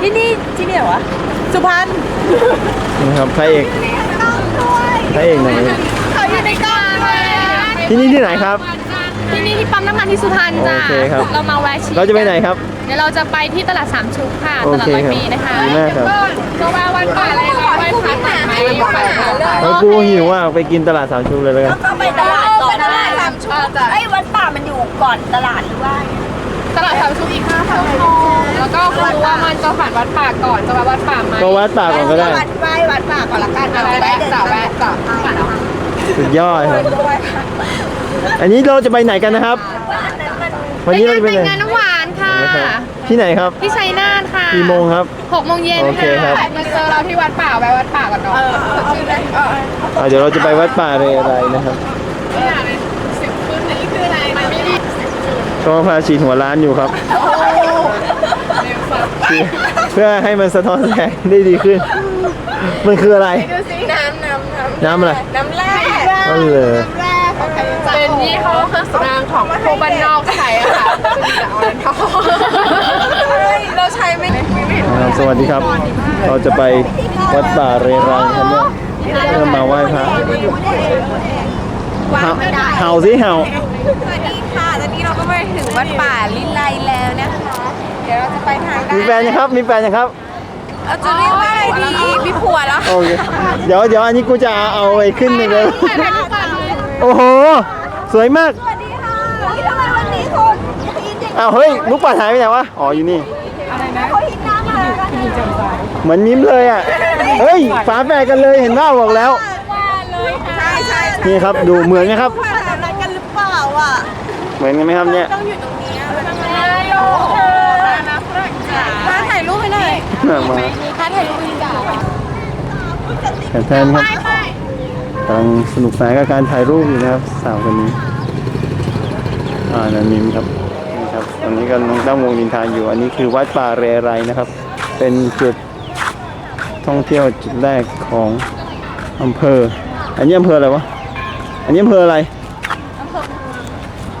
ที่นี่ที่นี่เหรอวะสุพรรณนะครับพระเอกพระเอกไหนเขาอยู่ในกล่องเลยที่นี่ที่ไหนครับ ที่นี่ที่ปั๊มน้ำมันที่สุพรรณจ้าโอเคครับ เรามาแวะชิมเราจะไปไหนครับ เดี๋ยวเราจะไปที่ตลาดสามชุกค่ะโอตลาดเคร้อยครับปีนะคะดีมากครับก็ว่าวันก่อนอะไรนะไหว้พระตัดไม้ไปค่ะแล้วกูหิวอะไปกินตลาดสามชุกเลยเลยกันก็ไปตลาดก่อนตลาดสามชุกไอ้ยวัดป่ามันอยู่ก่อนตลาดหรือว่า ตลาดสามชุกอีกห้าพันแล้วก็คุณรู้ว่ามันจะผ่านวัดป่าก่อนจะมาวัดป่าไหมก็วัดป่าก่อนก็ได้ วัดไหว้วัดป่าก่อนละกันเอาแวะจ้ะแวะจ้ะสุดยอดครับอันนี้เราจะไปไหนกันนะครับ วันนี้เราจะไปไปไหนงานน้ำหวานค่ะนะครับที่ไหนครับที่ชัยนาทค่ะกี่โมงครับ หกโมงเย็นโอเคครับ มาเจอเราที่วัดป่าแวะวัดป่าก่อนเนาะสดชื่นเลยอะเดี๋ยวเราจะไปวัดป่าเรไรนะครับ ไม่อยากเลยสิบคืนนี่คืออะไรมันไม่ดี ก็พาฉีดหัวร้านอยู่ครับ เพื่อให้มันสะท้อนแสงได้ดีขึ้น มันคืออะไร ดูสิน้ำน้ำน้ำน้ำอะไรน้ำแร่ก็เลยเป็นยี่ห้อเครื่องสำอางของพวกบ้านนอกใช้อะค่ะจะมีแต่ออเรนทอเราใช้ไม่ครับสวัสดีครับ เราจะไปวัดป่าเรไรครับเนี่ยเพื่อมาไหว้พระเห่าเห่าสิเห่าส วัดป่าลิไลแล้วนะคะ เดี๋ยวเราจะไปทางด้านมีแฟนยังครับ มีแฟนยังครับเราจะเรียกว่าอะไรดีมีผัวแล้วโอเค เดี๋ยวเดี๋ยวอันนี้กูจะเอาไปขึ้นเลยถ่ายรูปก่อนเลย โอ้โห สวยมาก สวัสดีค่ะทำไมวันนี้คนฮิตอย่างอ้าวเฮ้ยลูกปัดหายไปไหนวะ อ๋ออยู่นี่เขาฮิตน้ำมากันเหมือนมิ้มเลยอะ เฮ้ย ฝาแฝดกันเลยเห็นว่าบอกแล้วใช่ใช่ใช่นี่ครับ ดูเหมือนไหมครับว่าอะไรกันหรือเปล่าอะ เหมือนกันไหมครับเนี่ย ต้องอยู่ตรงนี้โอ้โหนะฝรั่งจ๋ามาถ่ายรูปให้หน่อยมาถ้าถ่ายรูปดีจ้าแทนครับกำลังสนุกสนานกับการถ่ายรูปอยู่นะครับสาวคนนี้อ่านันมิมครับนี่ครับตอนนี้กำลังตั้งวงดินทานอยู่ อันนี้คือวัดป่าเรไรนะครับ เป็นจุดท่องเที่ยวจุดแรกของอำเภอ อันนี้อำเภออะไรวะ อันนี้อำเภออะไร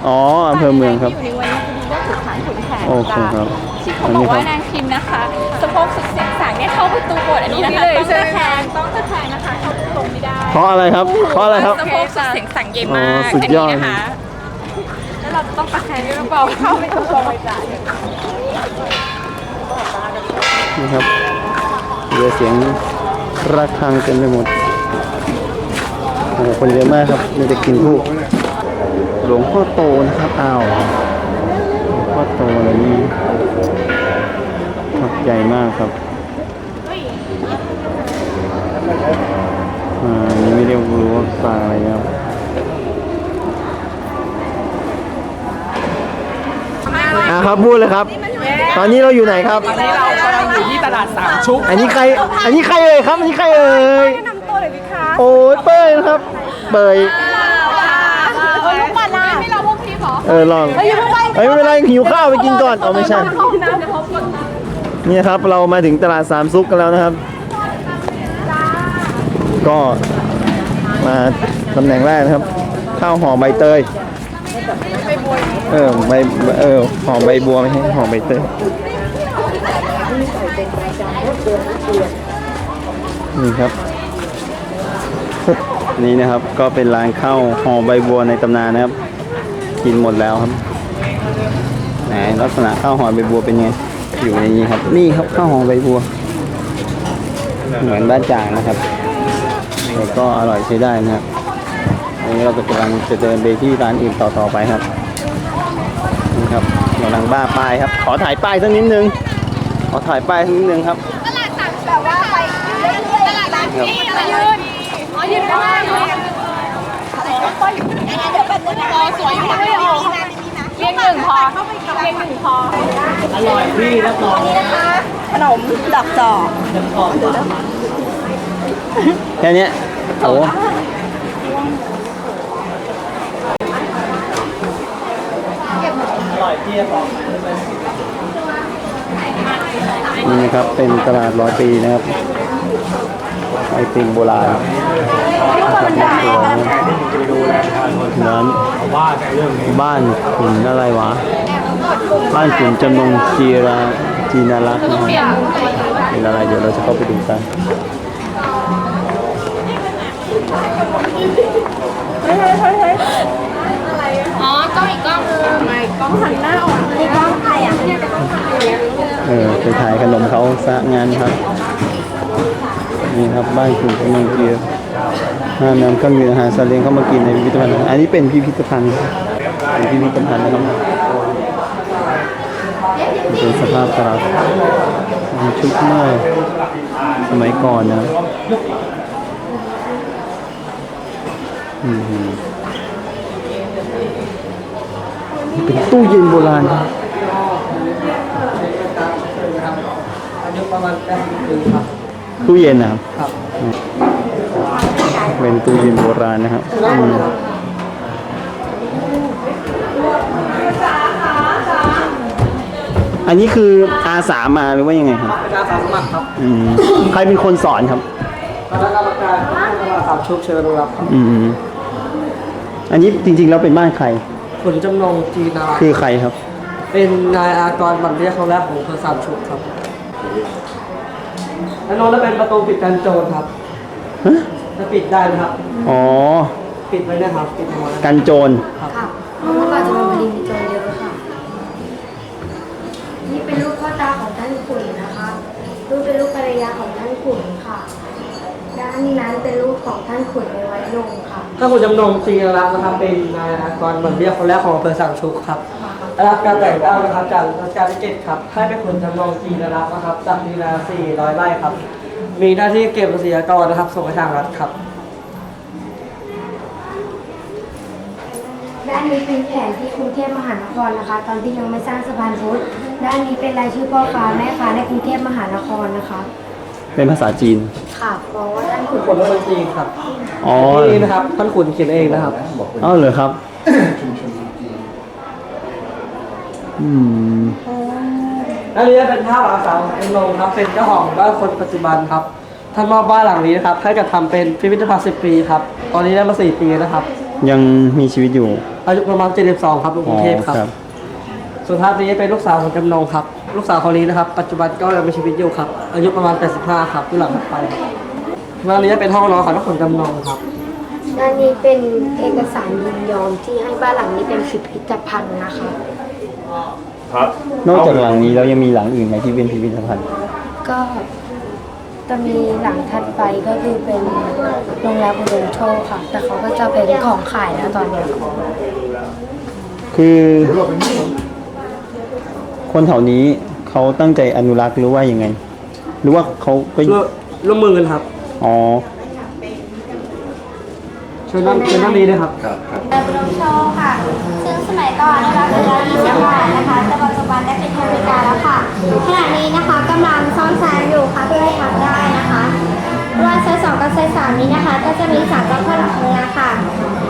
อ๋ออำเภอเมืองครับอยู่ในวันนี้คือดูว่าถูกฐานขุนแผนโอเคครับที่เขาบอกว่านางพิมพ์นะคะสะโพกสุดเซ็กซ์สางเนี่ยเข้าประตูโบสถ์อันนี้นะคะต้องตะแคงต้องตะแคงนะคะเข้าตรงไม่ได้ เพราะอะไรครับ เพราะอะไรครับ สะโพกสุดเสียงสั่งเย็นอ๋มาอกสุดยอดแค่นี้นะคะ แล้วเราจะต้องตะแคงด้วยหรือเปล่าเข้าไม่ถูกตรงเลยจ้ะนี่ครับเรือเสียงระฆังเต็มไปหมดโอ้โหคนเยอะมากครับมีแต่กินทูก หลวงพ่อโตนะครับอ้าวหลวงพ่อโตอะไรนี่มักใหญ่มากครับอ่าอันนี่ไม่ได้รู้ว่าปลาอะไรนะครับอ่าครับพูดเลยครับ ตอนนี้เราอยู่ไหนครับ ตอนนี้เรากำลังอยู่ที่ตลาดสามชุกอันนี้ใคร อันนี้ใครเอ่ยครับ อันนี้ใครเอ่ยแนะนำตัวเลยดิคะโอ้ยเป้ยนะครับ เปย เออลูกปัดล่ะ ไม่เราพวกพี่หรอ เออลองเฮ้ยไม่เป็นไรหิวข้าวไปกินก่อนเอาไม่ใช่นี่ครับเรามาถึงตลาดสามซุกกันแล้วนะครับ ก็มาตำแหน่งแรกนะครับ ข้าวหอมใบเตยเออใบเออหอมใบบัวไม่ใช่หอมใบเตยนี่ครับ นี่นะครับก็เป็นร้านข้าวหอมใบบัวในตำนานนะครับ กินหมดแล้วครับไหนลักษณะข้าวหอมใบบัวเป็นไงอยู่ในนี้ครับ นี่ครับข้าวหอมใบบัว เหมือนบ้านจางนะครับแต่ก็อร่อยใช้ได้นะครับอันนี้เราก็กำลังจะเดินไปที่ร้านอื่นต่อๆไปครับนี่ครับกำลังบ้าป้ายครับ ขอถ่ายป้ายสักนิดนึงขอถ่ายป้ายสักนิดนึงครับ ตลาดสามชุกนะคะตลาดร้านที่มายืนอ๋อยืนได้เหรอ รอสวยอยู่ด้วยเหรอเรียงหนึ่งพอเรียงหนึ่งพอนขนมดอกจอกแค่นี้โอ้นี่นะครับเป็นตลาดร้อยปีนะครับ ไอติมโบราณร้านบ้านขุนอะไรวะ บ้านขุนจำนงจีราจีน่ารักนะครับเป็นอะไรเดี๋ยวเราจะเข้าไปดูกันอ๋อ กล้องอีกกล้องนึงไม่กล้องหันหน้าออกนี่กล้องใครอะเออไปถ่ายขนมเขาสะงานครับ นี่ครับบ้านคุณกำลังเกียร์ห้ามนำเครื่องดื่มอาหารสัตว์เลี้ยงเข้ามากินในพิพิธภัณฑ์ อันนี้เป็นพิพิธภัณฑ์เป็นพิพิธภัณฑ์นะครับเป็นสภาพตลาดชุกเมื่อสมัยก่อนนะอืมเป็นตู้เย็นโบราณอายุประมาณแปดสิบปีครับ ตู้เย็นนะครับครับเป็นตู้เย็นโบราณนะครับอืมอันนี้คืออาสามาหรือว่ายังไงครับเป็นอาสาสมัครครับอืมใครเป็นคนสอนครับคณะกรรมการตลาดสามชุกเชิญรับครับอืมอันนี้จริงๆแล้วเป็นบ้านใครขุนจำนงจีนาคือใครครับ เป็นนายอากรบันเรียกเขาแรกของอำเภอสามชุกครับ แล้วโน้นแล้วเป็นประตูปิดกันโจรครับ ฮะจะปิดได้ไหมครับ อ๋อ ปิดไว้นะครับ ปิดเอาไว้กันโจร ค่ะเพราะว่าจะเป็นพอดีมีโจรเยอะค่ะ นี่เป็นลูกพ่อตาของท่านขุนนะคะลูกเป็นลูกภรรยาของท่านขุนค่ะ ด้านนั้นเป็นลูกของท่านขุนในไว้ลงค่ะ ถ้าคุณจำนงจีนารักนะครับเป็นนายอากรบันเรียกเขาแรกของอำเภอสามชุกครับได้รับการแต่งตั้งนะครับจากรัชกาลที่เจ็ดครับให้เป็นคนจำนงจีนารักนะครับจากดีนาสี่ร้อยไร่ครับ มีหน้าที่เก็บภาษีอากรนะครับส่งให้ทางรัฐครับ ด้านนี้เป็นแผนที่กรุงเทพมหานครนะคะ ตอนที่ยังไม่สร้างสะพานพุทธด้านนี้เป็นรายชื่อพ่อค้าแม่ค้าในกรุงเทพมหานครนะคะ เป็นภาษาจีน ค่ะเพราะว่าท่านขุนคนละคนจีนครับอ๋อนี่นะครับท่านขุนเขียนเองนะครับอ๋อเหรอครับอืมแล้วนี่เป็นภาพอาสาของเป็นลงครับ เป็นเจ้าของบ้านคนปัจจุบันครับท่านมอบบ้านหลังนี้นะครับให้กับทำเป็นพิพิธภัณฑ์10ปีครับ ตอนนี้ได้มา4ปีนะครับ ยังมีชีวิตอยู่ อายุประมาณ72ครับอยู่กรุงเทพครับ ส่วนภาพนี้เป็นลูกสาวของจำนงครับ ลูกสาวคนนี้นะครับ ปัจจุบันก็ยังมีชีวิตอยู่ครับ อายุประมาณ85ครับที่หลังถัดไป ครับบ้านนี้เป็นห้องนอนของนักขนจำนงครับด้านนี้เป็นเอกสารยินยอมที่ให้บ้านหลังนี้เป็นพิพิธภัณฑ์นะคะนอกจากหลังนี้แล้วยังมีหลังอื่นไหมที่เป็นพิพิธภัณฑ์ ก็จะมีหลังถัดไปก็คือเป็นโรงแรมอุดมโชคค่ะ แต่เขาก็จะเป็นของขายนะตอนเนี้ยคือคนแถวนี้เขาตั้งใจอนุรักษ์หรือว่ายังไง หรือว่าเขาก็ร่วมร่วมมือกันครับ อ๋อเชิญนั่งเชิญนั่งนี้นะครับอุดมโชว์ค่ะ ซึ่งสมัยก่อนนะคะเป็นร้าน20บาทนะคะ แต่ปัจจุบันได้เป็นบริการแล้วค่ะ ขณะนี้นะคะกำลังซ่อมแซมอยู่ค่ะเพื่อให้พักได้นะคะรอยไซส์สองกับไซส์สามนี้นะคะ ก็จะมีสามรอบข้อหลังเนื้อค่ะ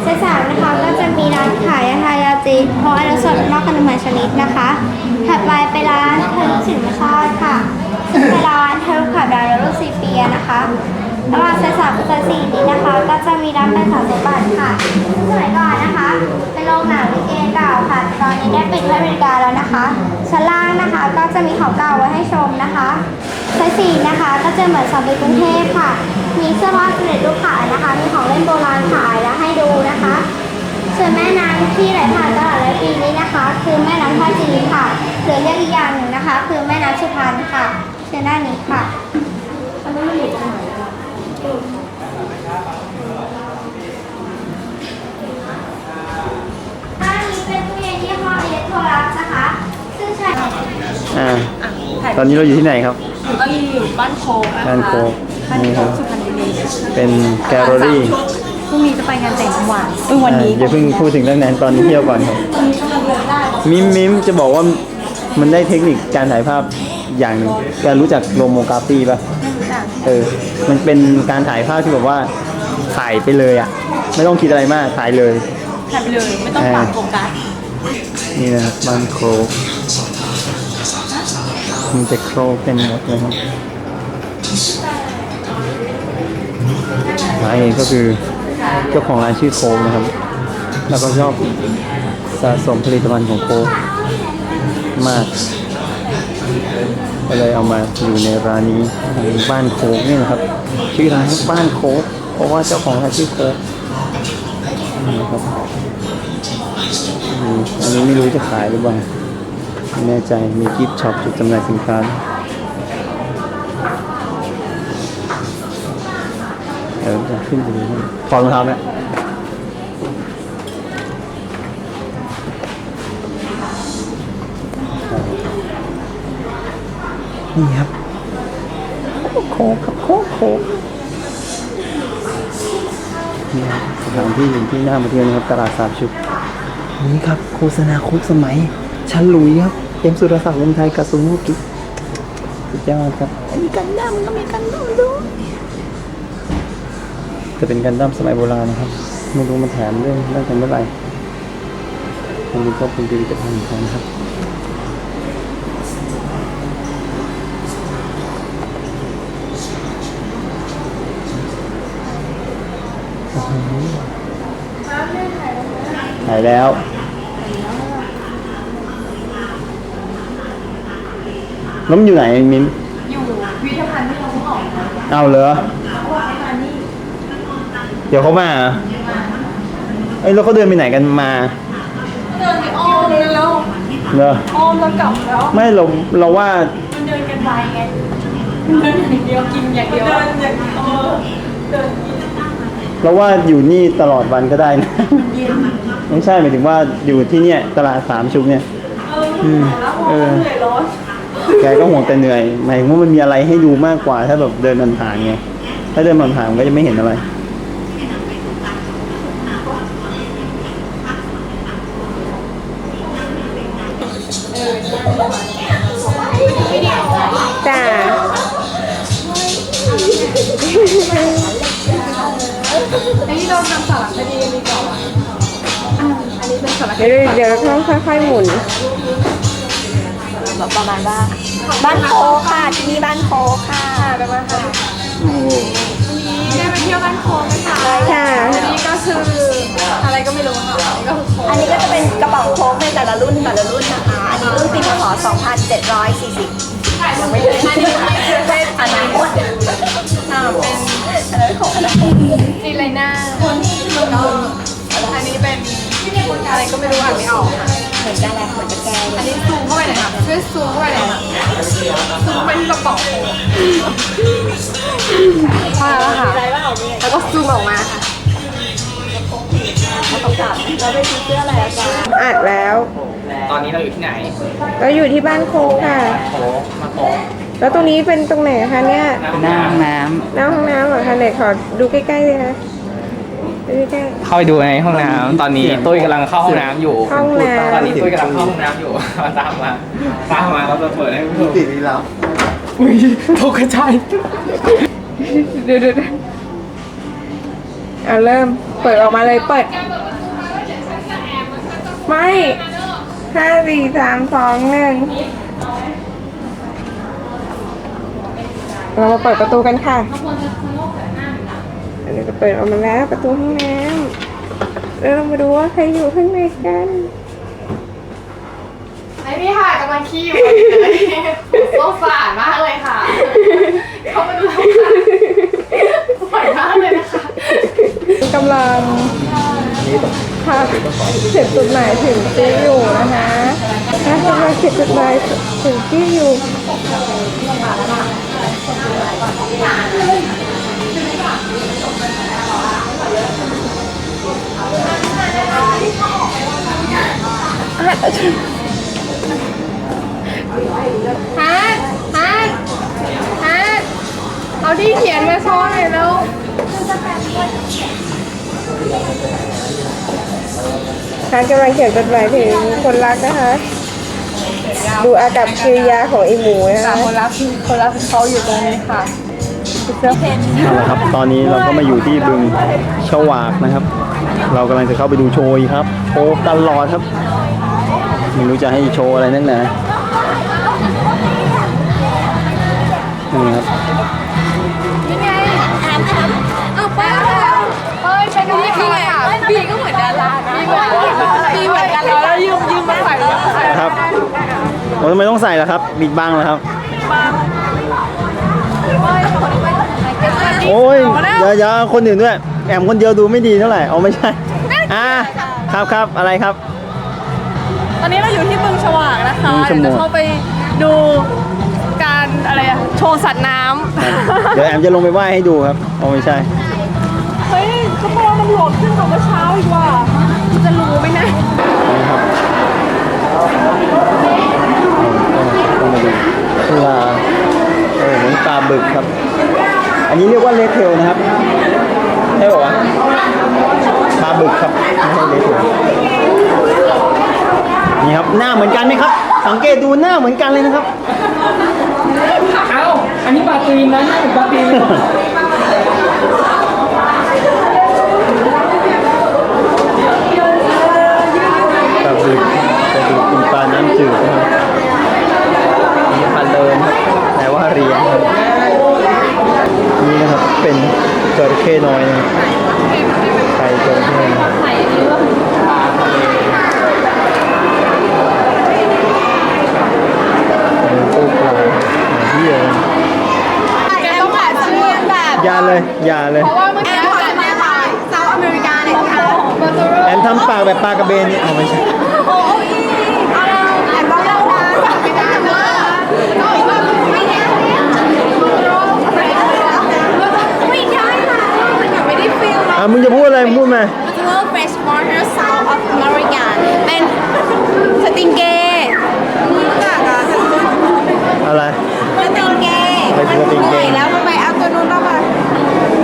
ไซส์สามนะคะก็จะมีร้านขายอาหารยาจีนเพราะอันสดนอกขนมหมายชนิดนะคะ ถัดไปเป็นร้านเทอร์สินชาติค่ะซึ่งเป็นร้านเทอร์ขับดาวและลูกซีเปียนะคะ ระหว่างไซส์สามกับไซส์สี่นี้นะคะ ก็จะมีร้านเป็นสามสิบบาทค่ะซึ่งสมัยก่อนนะคะ เป็นโรงหนังลิเกเก่าค่ะ ตอนนี้ได้ปิดให้บริการแล้วนะคะ ชั้นล่างนะคะก็จะมีของเก่าไว้ให้ชมนะคะไซส์สี่นะคะก็จะเหมือนสำเร็จกรุงเทพค่ะ มีเสื้อผ้าสำเร็จรูปขายนะคะ มีของเล่นโบราณขายและให้ดูนะคะ ส่วนแม่น้ำที่ไหลผ่านตลาดร้อยปีนี้นะคะ คือแม่น้ำท่าจีนค่ะหรือเรียกอีกอย่างหนึ่งนะคะ คือแม่น้ำสุพรรณค่ะเชิญด้านนี้ค่ะ ด้านนี้เป็นตู้เย็นยี่ห้ออิเล็กโทรลักซ์นะคะ ซึ่งใช้อ่าตอนนี้เราอยู่ที่ไหนครับ ก็อยู่บ้านโคกนะคะบ้านโคกบ้านนี่โคครับ กสุพรรณบุรีเป็นแกลเลอรี่พรุ่งนี้จะไปงานแต่งน้ำหวานเออวันนี้อย่าเพิ่งพูดถึงเรื่องนั้นตอนนี้เที่ยวก่อนครับมิมมิมจะบอกว่ามันได้เทคนิคการถ่ายภาพอย่างหนึ่งแกรู้จักโลโมกราฟีป่ะ เออ มันเป็นการถ่ายภาพที่แบบว่าถ่ายไปเลยอะ ไม่ต้องคิดอะไรมากถ่ายเลยถ่ายไปเลยไม่ต้องปรับโฟกัสนี่นะครับบ้านโครกมันจะโครกเป็นหมดเลยครับร้านเองก็คือเจ้าของร้านชื่อโคกนะครับ แล้วก็ชอบสะสมผลิตภัณฑ์ของโคกมาก ก็เลยเอามาอยู่ในร้านนี้บ้านโคกนี่นะครับชื่อร้านบ้านโคกเพราะว่าเจ้าของร้านชื่อโค้กนี่นะครับอันนี้ไม่รู้จะขายหรือเปล่าไม่แน่ใจมีกิฟต์ช็อปจุดจำหน่ายสินค้าเดี๋ยวจะขึ้นไปดูให้ถอรองเท้าไหม นี่ครับโค้กครับโค้กโค้กนี่ครับสถานที่อยู่ที่หน้ามาเที่ยวนะครับตลาดสามชุกนี่ครับโฆษณาคุกสมัยชันหลุยครับเอ็มสุรศักดิ์วงศ์ไทยกาซูมุกิสุดยอดครับมีกันดั้มก็มีกันดั้มด้วยจะเป็นกันดั้มสมัยโบราณนะครับไม่รู้มันแถมเรื่องเรื่องกันเมื่อไหร่ทางนี้ก็เป็นพิพิธภัณฑ์ของเขานะครับโอ้โหถ่าย แล้วแล้วมันอยู่ไหนมินอยู่พิพิธภัณฑ์ที่เราเพิ่งออกมาเอาเหรอเดี๋ยวเขามาเหรอเอ้ยแล้วเขาเดินไปไหนกันมาเดินไปอ้อมแล้วเหรออ้อมแล้วกลับแล้ว ไม่เราเราว่ามันเดินกันไปไงเดินอย่างเดียวกินอย่างเดียวเดินอย่างเออเดินกิน เราว่าอยู่นี่ตลอดวันก็ได้นะ ไม่ใช่หมายถึงว่าอยู่ที่เนี่ยตลาดสามชุกเนี่ยเออแล้วพอเหนื่อยร้อนแกก็ห่วงแต่เหนื่อยหมายถึงว่ามันมีอะไรให้ดูมากกว่า ถ้าแบบเดินผ่านๆไงถ้าเดินผ่านๆมันก็จะไม่เห็นอะไร เป็นสารคดีเดี๋ยวเดี๋ยวต้องค่อยๆหมุนประมาณว่าบ้านโคค่ะที่นี่บ้านโคค่ะประมาณค่ะวันนี้ได้ไปเที่ยวบ้านโค้งไหมคะค่ะอันนี้ก็คืออะไรก็ไม่รู้ค่ะอันนี้ก็คือโค้งอันนี้ก็จะเป็นกระเป๋าโค้กในแต่ละรุ่นแต่ละรุ่นนะคะ อันนี้รุ่นปีพศ2740ยังไม่ได้ มือนกันแหละเหมือนจะแกเลอันยนี้ซูมเข้าไปหน่อยค่ะช่วยซูมเข้าไปหน่อยค่ะซูมเข้าไปที่กระเป๋าพอแล้วค่ะแล้วก็ซูมออกมาค่ะเราไปซื้อเสื้ออะไรอาจารย์อัดแล้ว ตอนนี้เราอยู่ที่ไหน เราอยู่ที่บ้านโคกค่ะ โค้กมาโค้กแล้วตรงนี้เป็นตรงไหนคะเนี่ยหน้าห้องน้หน้าห้องน้ำเหรอคะไหนขอดูใกล้ๆเลยคะดูใกล้ำ เข้าไปดูในห้องน้ำตอนนี้ตุ้ยกำลังเข้าห้องน้ำอยู่ๆห้องน้ตอนนี้ตุ้ยกำลังเข้าห้องน้ำอยู่มาตามมาตามมาเราจะเปิดให้ผู้ชมติดนี่แล้วอุ้ยตกกระจายำเดี๋ยวเดี๋ยวเดี๋ยวเอาเริ่มเปิดออกมาเลยเปิด ไม่ห้าสี่สามสองหนึ่งเรามาเปิดประตูกันค่ะ อันนี้ก็เปิดออกมาแล้วประตูห้องน้ำแล้วเรามาดูว่าใครอยู่ข้างในกันไอ้นี่ค่ะกำลังขี้อยู่โซฟาสะอาดมากเลยค่ะ เขามาดูทำงานสวยมากเลยนะคะกำลังค่ะเขียนจดหมายถึงจี้อยู่นะคะถ้ากำลังเขียนจดหมายถึงจี้อยู่ ท่านกำลังเขียนจดหมายถึงคนรักนะคะ ดูอากับกิริยาของไอหมูนะค่ะคะคนรับคนรับเขาอยู่ตรงนี้ค่ะเสื้อเพนเอาละครับ ตอนนี้เราก็มาอยู่ที่บึงชวากนะครับ เรากำลังจะเข้าไปดูโชว์อีกครับ โชว์ตลอดครับไม่รู้จะให้โชว์อะไรนักหนานี่ครับ อะพี่ก็เหมือนดารานะพี่เหมือนดาราแล้วยืมยืมมาใส่แล้วใส่ครับโอ้ทำไมต้องใส่ล่ะครับบิดบังเหรอครับโอ้ยอย่าอย่าเอาคนอื่นด้วย แอมคนเดียวดูไม่ดีเท่าไหร่เอาไม่ใช่อ่าครับครับอะไรครับ ตอนนี้เราอยู่ที่บึงฉวากนะคะบึงฉวากเดี๋ยวจะเข้าไปดูการอะไรอะโชว์สัตว์น้ำเดี๋ยวแอมจะลงไปไหว้ให้ดูครับเอาไม่ใช่เฮ้ยกระ โปรงมันหลวมขึ้นกว่าเมื่อเช้าอีกว่าจะรู้ไหมนะนะครับต้องมาดูปลาเออเหมือนปลาบึกครับ อันนี้เรียกว่าเลเทลนะครับใช่ป่าวะปลาบึกครับไม่ใช่เลเทลนี่ครับหน้าเหมือนกันไหมครับ สังเกตดูหน้าเหมือนกันเลยนะครับ เอ้า อันนี้ปลาตีนนะนี่เป็นปลาตีน ปลาบึกปลาบึก เป็นปลาน้ำจืดนะครับมีปลาเลินครับแต่ว่าเรียนครับนี่นะครับเป็นจระเข้น้อยนะครับไข่จระเข้นะครับเป็นตู้ปลาเฮียเลยแกต้องผ่านชื่อแบบอย่าเลยอย่าเลยเพราะว่าเมื่อกี้ผ่านมาผ่านเซาท์อเมริกาเนี่ยค่ะแอมทำปากแบบปลากระเบนนี่เอาไม่ใช่ แอนบอกเรานะไม่ได้นะไม่ได้ไม่ได้ค่ะมันยังไม่ได้ฟิล อะมึงจะพูดอะไรมึงพูดมามันจะเริ่ม fresh water south of America เป็นสติงเกรู้จักอะอะไร สติงเกเป็นสติงเกแล้วทำไมเอาตัวนู้นเข้ามา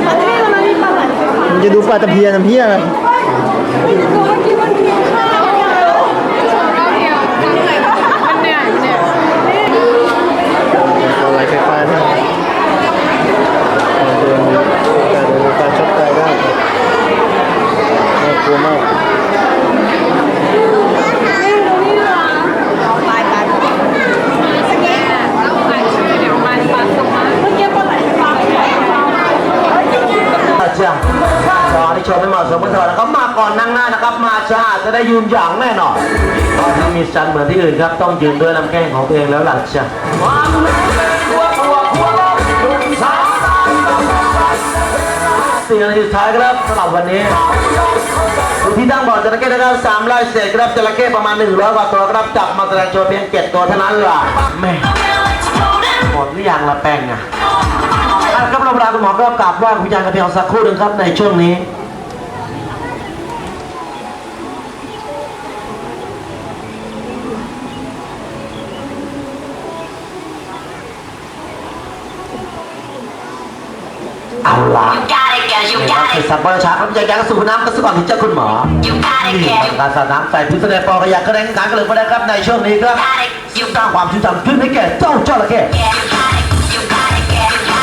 เอาที่นี่มันมีปลาไหลไฟฟ้ามึงจะดูปลาตะเพียนทำเพี้ยอะไรตัวเมื่อ จะได้ยืนอย่างแน่นอนตอนนี้มีสันเหมือนที่อื่นครับ ต้องยืนด้วยลำแข้งของตัวเองแล้วหลังเชียสี่นาทีสุดท้ายครับสำหรับวันนี้อยู่ที่ตั้งบ่อจระเข้นะครับสามร้อยเศษครับจระเข้ประมาณหนึ่งร้อยกว่าตัวครับจับมาแสดงโชว์เพียงเจ็ดตัวเท่านั้นล่ะแม่หมดหรือยังละแป้งอะอะครับเราเวลาคุณหมอก็กลับว่าคุณยายกันเพียงสักครู่หนึ่งครับในช่วงนี้ เอาละนี่ครับคือสัตว์บริชาครับยังยังสูบน้ำกันสักก่อนถึงเจ้าคุณหมอนี่การสาดน้ำใส่พิษในปอกระยาก็ได้การกันเลยมาได้ครับในช่วงนี้ครับสร้างความชุ่มฉ่ำขึ้นให้แก่เจ้าเจ้าละแก่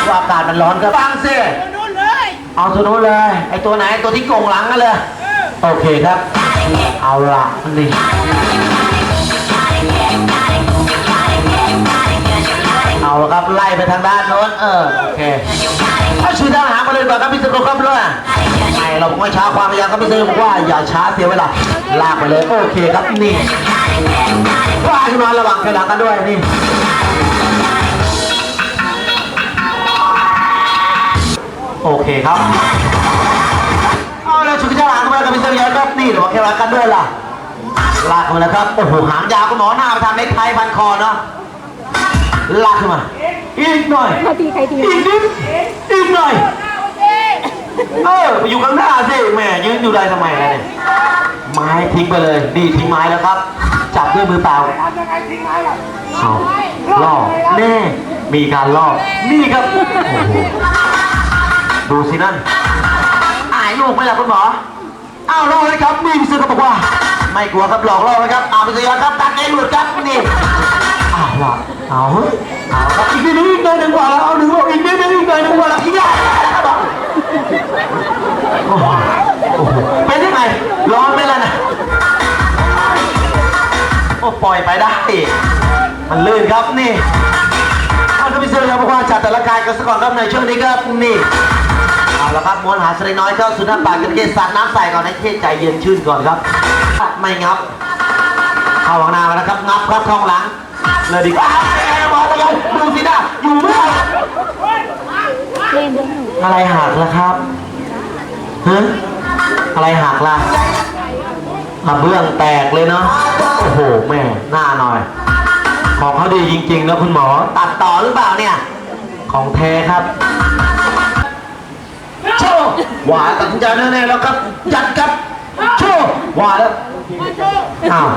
ว่าอากาศมันร้อนครับฟังสิเอาตัวนู้นเลย ไอตัวไหนตัวที่โกงหลังกันเลย โอเคครับ เอาละนี่เอาละครับไล่ไปทางด้านโน้นเออโอเคถ้าชื่อทหารมาเลยดีกว่าครับพี่สกุลครับด้วยไม่เราไม่ช้าความพยายามครับพี่สกุลบอกว่าอย่าช้าเสียเวลาลากไปเลยโอเคครับนี่ว่าขึ้นมาระหว่างแขนหลังกันด้วยนี่โอเคครับเอาแล้วชุดที่จะหางมากับพิเศษครับนี่เดี๋ยวมาแค่รักกันด้วยล่ะลากมาแล้วครับโอ้โหหางยาวคุณหมอหน้าไปทำเน็กไทยพันคอเนาะ ลากขึ้นมา อีกหน่อยอีกนิด อีกหน่อย เออไปอยู่ข้างหน้าสิแหม่ยืนอยู่ได้ทำไมล่ะเนี่ย ไม้ทิ้งไปเลย นี่ทิ้งไม้แล้วครับ จับด้วยมือเปล่า เอาล่อแน่มีการล่อนี่ครับโอ้โหดูสินั่นอายลูกไหมล่ะคุณหมออ้าวเล่าเลยครับมีพิเศษก็บอกว่า ไม่กลัวครับหลอกล่อนะครับอาพิเศษครับตักเองหลุดครับนี่อ้าวล่ะ เอาเฮ้ยเอาครับอีกนิดนึงอีกน่อยหนึ่งกว่าแล้วเอาหนึ่งเอาอีกนิดนึงอีกหน่อยหนึ่งกว่าแล้วอีกอย่างครับโอ้โหเป็นยังไงร้อนไหมล่ะนะโอ้ปล่อยไปได้ มันลื่นครับนี่ท่านก็พิเศษครับบอกว่าจัดแต่ละกายกันสักก่อนครับในช่วงนี้ครับนี่เอาละครับมวนหาสไลน้อยเข้าสู่หน้าปากกันเกสาดน้ำใสก่อนให้เทใจเย็นชื่นก่อนครับ ไม่งับ เข้าหลังหน้ามาแล้วครับงับครับเข้าหลังเลยดีกว่า ดูสินะอยู่ไม่หักอะไรหักล่ะครับฮะอะไรหักล่ะกระเบื้องแตกเลยเนาะ โอ้โหแม่หน้าหน่อย ของเขาดีจริงๆนะคุณหมอ ตัดต่อหรือเปล่าเนี่ย ของแท้ครับโชว์หวาตัดสินใจแน่ๆแล้วครับยัดครับโชว์หวาแล้วอ้าว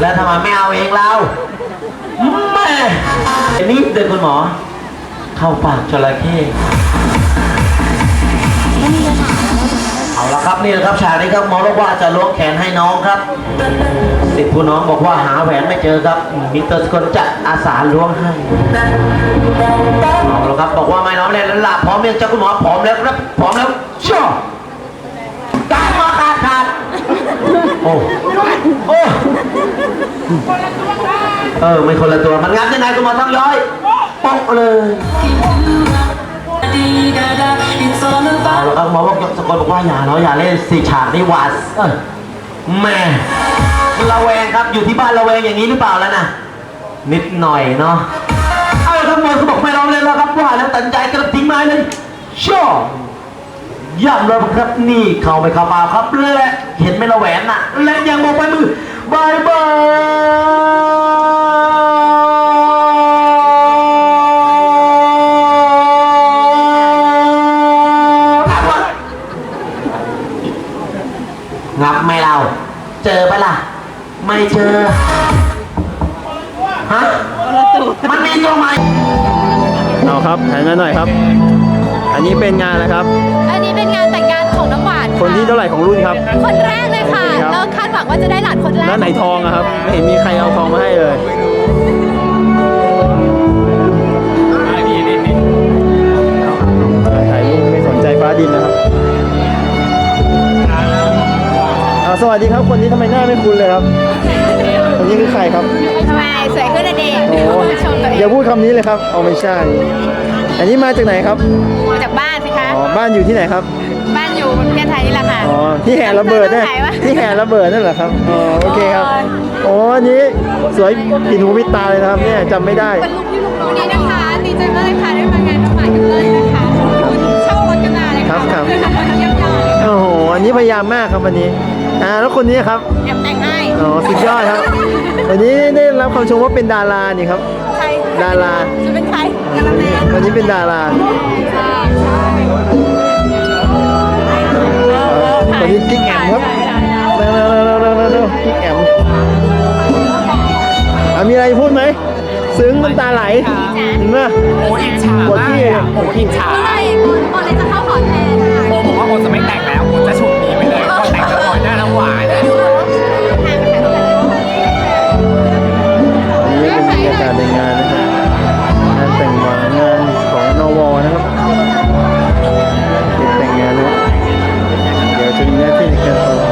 แล้วทำไมไม่เอาเองเรา แม่อันนี้เดินคุณหมอ เข้าปากจระเข้เอาละครับนี่แหละครับฉากนี้ครับหมอบอกว่าจะล้วงแขนให้น้องครับสิทธิ์ผู้น้องบอกว่าหาแหวนไม่เจอครับมิสเตอร์สกลจะอาสาล้วงให้เอาละครับบอกว่าไม่น้องเล่นแล้วล่ะพร้อมยังเจ้าคุณหมอพร้อมแล้วครับพร้อมแล้วชั่วตายมาขาดขาดโอ้โอ้ เออไม่คนละตัว มันงับยังไงคุณหมอต้องย้อยปอกเลยเอาละครับหมอบอกสกลบอกว่าอย่าเนาะอย่าเล่นสี่ฉากนี่หวาดแม่ระแวงครับอยู่ที่บ้านระแวงอย่างนี้หรือเปล่าแล้วนะนิดหน่อยเนาะเอาละครับหมอเขาบอกไม่ร้องเล่นแล้วครับว่าแล้วตัดใจกระทิ้งไม้เลยชอบย่ำเลยครับนี่เข้าไปเข้ามาครับและเห็นไหมละแหวนน่ะ และยังบอกไปมือ บายบายงับไหม่เรา เจอปะล่ะ ไม่เจอ ฮะ มันมีตัวใหม่ เอาครับหันมาหน่อยครับ อันนี้เป็นงานอะไรครับ อันนี้เป็นงานแต่งงานของน้ำหวานคนที่เท่าไหร่ของรุ่นครับ คนแรกเลยค่ะ ครับ แล้วคาดห วังว่าจะได้หลานคนแรกแล้วไหนทองอะครับ ไม่เห็นมีใครเอาทองมาให้เลย ถ่ายรูปไม่สนใจฟ้าดินนะครับอ่าสวัสดีครับคนนี้ทำไมหน้าไม่คุ้นเลยครับ คนนี้คือใครครับ ทำไมสวยขึ้นอะเด็กโอ้ชมตัวเออย่างพูดคำนี้เลยครับ เอาไม่ใช่ อันนี้มาจากไหนครับ มาจากบ้านสิคะ อ๋อ บ้านอยู่ที่ไหนครับ บ้านอยู่ประเทศไทยนี่แหละค่ะ อ๋อที่แห่ระเบิดเนี่ยบ้านไหนวะที่แห่ระเบิดนั่นเหรอครับอ๋อโอเคครับโอ้อันนี้สวยผิดหูผิดตาเลยนะครับ เนี่ยจำไม่ได้เป็นลูกพี่ลูกน้องนี่นะคะดีใจมากเลยค่ะได้มางานน้ำหวานกันเลยนะคะเช่ารถกันมาเลยครัค่ะบครับเยี่ยมยอดโอ้โหอันนี้พยายามมากครับวันนี้อ่าแล้วคนนี้ครับแอบแต่งให้อ๋อสุดยอดครับ วันนี้ได้รับคำชมว่าเป็นดารานี่ครับใครดาราจะเป็นใครกะละแมวันนี้เป็นดารา ตอนนี้กิ๊กแอมครับเร็วเร็วเร็วเร็วเร็วกิ๊กแอมอะมีอะไรพูดไหมซึ้งน้ำตาไหลเห็นไหม โอ้อิจฉามากเลยอะโอ้อิจฉาอะไร่ก่อนเลยจะเข้าขอแทนค่ะโอ้ผมว่าโอจะไม่แต่งแล้วโอจะชุบหนีไปเลยก็แต่งแล้วปล่อหน้าน้ำหวานอะ เดี๋ยวจะมีห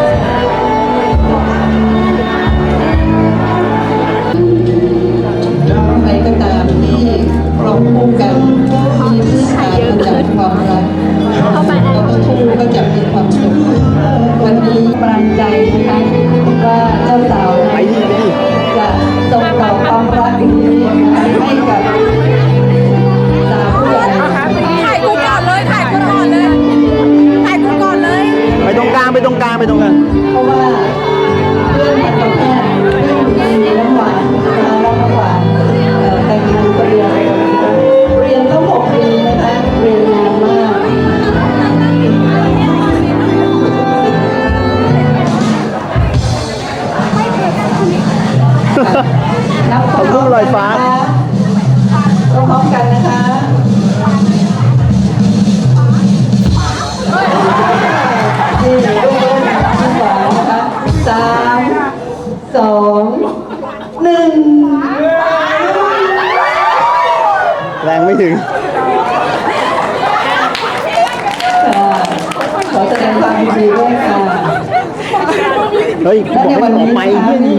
ฮ้ยและบอกในให้วันออกนี้ไปเฮียนี่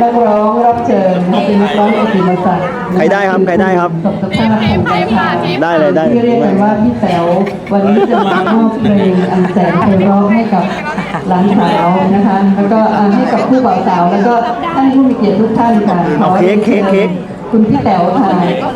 นักร้องรับเชิญนะคะเป็นนักร้องกิติมศักดิ์ใครได้ครับใครได้ครับสมสภาพของการทางได้เลยได้เลยที่เรียกกันว่าพี่แต๋ววันนี้จะมามอบเพลงอันแสนไพเราะให้กับหลานสาวนะคะ แล้วก็อ่าให้กับผู้บ่าวสาวแล้วก็ท่านผู้มีเกียรติทุกท่านค่ะเอาเค้กเค้กเค้กคุณพี่แต๋วค่ะก็ได้ก็